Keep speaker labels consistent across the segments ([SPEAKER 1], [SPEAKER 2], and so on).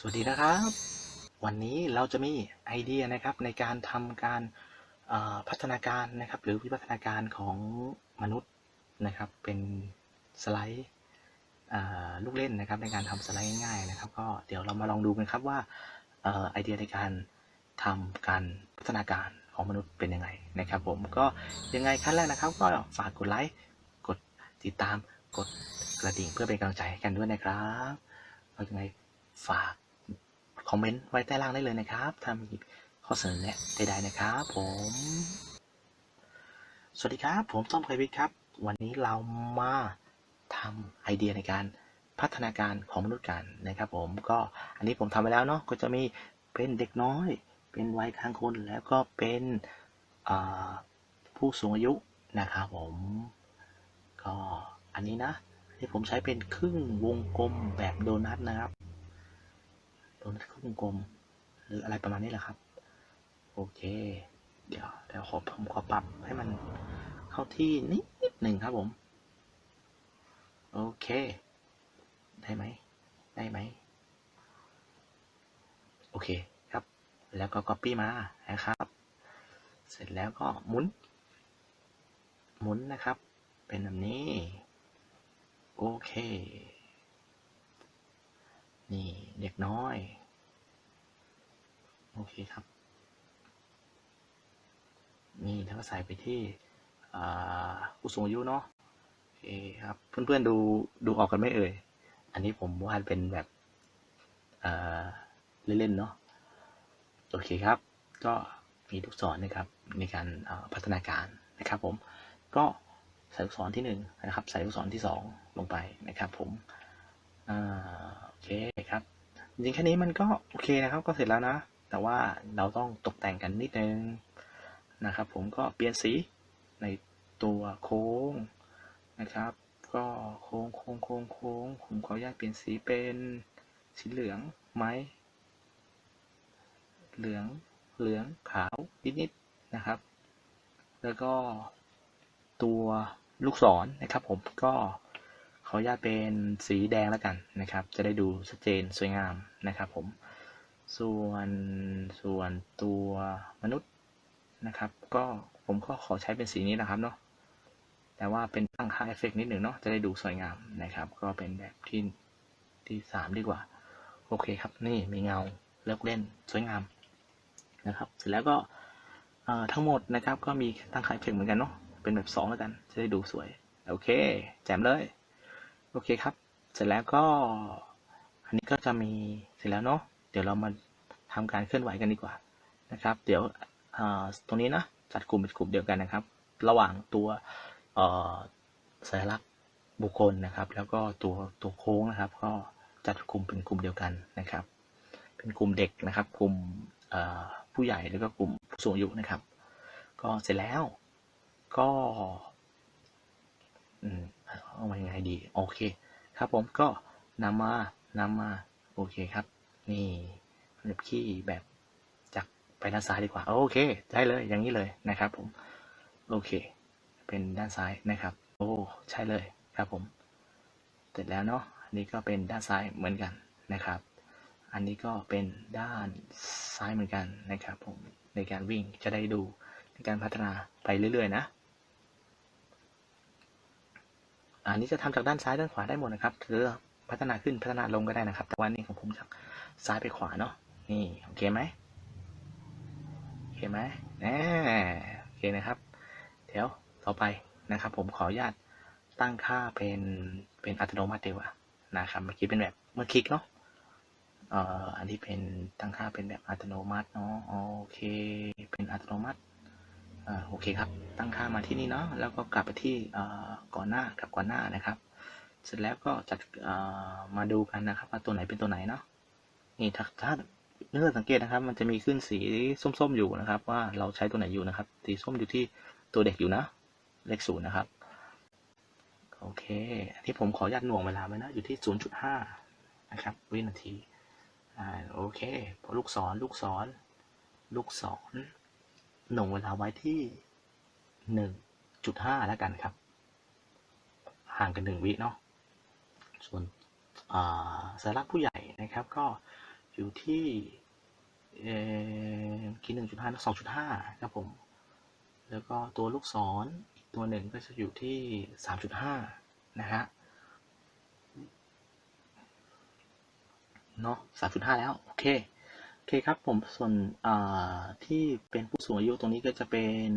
[SPEAKER 1] สวัสดีนะครับ วันนี้เราจะมีไอเดียนะครับในการทำการพัฒนาการนะครับ หรือวิวัฒนาการของมนุษย์นะครับ เป็นสไลด์ลูกเล่นนะครับ ในการทำสไลด์ง่ายๆนะครับ ก็เดี๋ยวเรามาลองดูกันครับว่าอไอเดียในการทำการพัฒนาการของมนุษย์เป็นยังไงนะครับ ผมก็ยังไงขั้นแรกนะครับ ก็ฝากกดไลค์กดติดตามกดกระดิ่งเพื่อเป็นกำลังใจให้กันด้วยนะครับเอายังไงฝาก คอมเมนต์ไว้ใต้ล่างได้เลยนะครับถ้ามีข้อเสนอแนะใดๆนะครับผม สวัสดีครับ ผมต้อมไควิทครับ วันนี้เรามาทำไอเดียในการพัฒนาการของมนุษย์กันนะครับผมก็อันนี้ผมทำไปแล้วเนาะก็จะมีเป็นเด็กน้อย เป็นวัยกลางคนแล้วก็เป็นผู้สูงอายุนะครับผมก็อันนี้นะที่ผมใช้เป็นครึ่งวงกลมแบบโดนัทนะครับ โดนัทครึ่งกลม หรืออะไรประมาณนี้แหละครับ โอเค เดี๋ยวเดี๋ยวขอผมขอปรับให้มันเข้าที่นิดนิดหนึ่งครับผม โอเค ได้ไหม ได้ไหม โอเคครับ แล้วก็ copy มานะครับ เสร็จแล้วก็หมุน หมุนนะครับ เป็นแบบนี้ โอเค นี่ เด็กน้อย โอเคครับ นี่แล้วก็ใส่ไปที่ผู้สูงอายุเนาะโอเคครับ เพื่อนๆดูดูออกกันไหมเอ่ย อันนี้ผมวาดเป็นแบบเล่นๆเนาะโอเคครับ ก็มีลูกศรนะครับ ในการาพัฒนาการนะครับผมก็ใส่ลูกศรที่หนึ่งนะครับ ใส่ลูกศรที่สองลงไปนะครับผม อ่า โอเคครับ จริงแค่นี้มันก็โอเคนะครับ ก็เสร็จแล้วนะ แต่ว่าเราต้องตกแต่งกันนิดนึงนะครับ ผมก็เปลี่ยนสีในตัวโค้งนะครับ ก็โค้งโค้งโค้งโค้งผมขออนุญาตเปลี่ยนสีเป็นสีเหลืองไหมเหลืองเหลืองขาวนิดๆนะครับ แล้วก็ตัวลูกศรนะครับผมก็ ขออนุญาตเป็นสีแดงแล้วกันนะครับ จะได้ดูชัดเจนสวยงามนะครับผม ส่วนส่วนตัวมนุษย์นะครับ ก็ผมก็ขอใช้เป็นสีนี้นะครับเนาะแต่ว่าเป็นตั้งค่าเอฟเฟกนิดหนึ่งเนาะจะได้ดูสวยงามนะครับ ก็เป็นแบบที่ที่สามดีกว่า โอเคครับ นี่มีเงาเลิกเล่นสวยงามนะครับ เสร็จแล้วก็ทั้งหมดนะครับก็มีตั้งค่าเอฟเฟกเหมือนกันเนาะเป็นแบบสองแล้วกัน จะได้ดูสวย โอเค แจ่มเลย อเคครับ เสร็จแล้วก็ อันนี้ก็จะมีเสร็จแล้วเนาะ เดี๋ยวเรามาทำการเคลื่อนไหวกันดีกว่านะครับ เดี๋ยวตรงนี้นะจัดกลุ่มเป็นกลุ่มเดียวกันนะครับ ระหว่างตัวสัญลักษณ์บุคคลนะครับ แล้วก็ตัวตัวโค้งนะครับ ก็จัดกลุ่มเป็นกลุ่มเดียวกันนะครับ เป็นกลุ่มเด็กนะครับ กลุ่มผู้ใหญ่แล้วก็กลุ่มผู้สูงอายุนะครับ ก็เสร็จแล้วก็อืม เอาไว้ยังไงดี โอเค ครับผมก็นำมานำมา โอเคครับ นี่แบบขี้แบบจากไปด้านซ้ายดีกว่า โอเค ได้เลย อย่างนี้เลยนะครับผม โอเค เป็นด้านซ้ายนะครับ โอ้ ใช่เลยครับผม เสร็จแล้วเนาะ อันนี้ก็เป็นด้านซ้ายเหมือนกันนะครับ อันนี้ก็เป็นด้านซ้ายเหมือนกันนะครับผม ในการวิ่งจะได้ดูในการพัฒนาไปเรื่อยๆนะ อันนี้จะทำจากด้านซ้ายด้านขวาได้หมดนะครับหรือพัฒนาขึ้นพัฒนาลงก็ได้นะครับ แต่ว่านี่ของผมจากซ้ายไปขวาเนาะนี่โอเคไหมโอเคไหมแหมโอเคนะครับเดี๋ยวต่อไปนะครับ ผมขออนุญาตตั้งค่าเป็นเป็นอัตโนมัติดีกว่านะครับ เมื่อกี้เป็นแบบเมื่อคลิกเนาะเอ่ออันนี้เป็นตั้งค่าเป็นแบบอัตโนมัติเนาะโอเค เป็นอัตโนมัติ โอเคครับ ตั้งค่ามาที่นี่เนาะ แล้วก็กลับไปที่ก่อนหน้ากับก่อนหน้านะครับ เสร็จแล้วก็จัดมาดูกันนะครับว่าตัวไหนเป็นตัวไหนเนาะ นี่ถ้าถ้าเนื่อสังเกตนะครับ มันจะมีขึ้นสีส้มๆอยู่นะครับ ว่าเราใช้ตัวไหนอยู่นะครับ สีส้มอยู่ที่ตัวเด็กอยู่นะ เลขศูนย์นะครับ โอเค อันที่ผมขออนุญาตหน่วงเวลาไว้นะ อยู่ที่ 0.5 นะครับ วินาที อ่า โอเคพอลูกศร ลูกศร ลูกศร หน่วงเวลาไว้ที่หนึ่งจุดห้าแล้วกันครับ ห่างกันหนึ่งวิเนาะ ส่วนอ่าสักผู้ใหญ่นะครับก็อยู่ที่เอ่อคีหนึ่งจุดห้าสองจุดห้าครับผม แล้วก็ตัวลูกศรอีกตัวหนึ่งก็จะอยู่ที่สามจุดห้านะฮะ เนาะสามจุดห้าแล้ว โอเค เคครับผมส่วนที่เป็นผู้สูงอายุตรงนี้ก็จะเป็น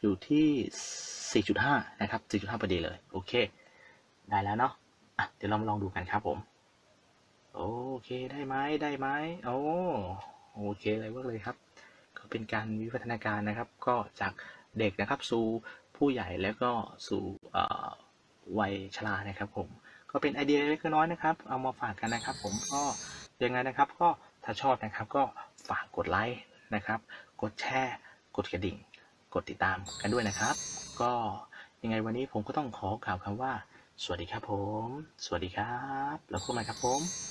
[SPEAKER 1] อยู่ที่ 4.5 นะครับ 4.5พอดีเลย โอเค ได้แล้วเนาะะเดี๋ยวเรามาลองดูกันครับผม โอเคได้ไหมได้ไหมโอ้โอเคเลยว่าเลยครับ ก็เป็นการวิวัฒนาการนะครับ ก็จากเด็กนะครับ สู่ผู้ใหญ่แล้วก็สู่วัยชรานะครับผม ก็เป็นไอเดียเล็กน้อยนะครับ เอามาฝากกันนะครับ ผมก็ยังไงนะครับก็ ถ้าชอบนะครับก็ฝากกดไลค์นะครับ กดแชร์ กดกระดิ่ง กดติดตามกันด้วยนะครับ ก็ยังไงวันนี้ผมก็ต้องขอกล่าวคำว่า สวัสดีครับผม สวัสดีครับ แล้วพบกันครับผม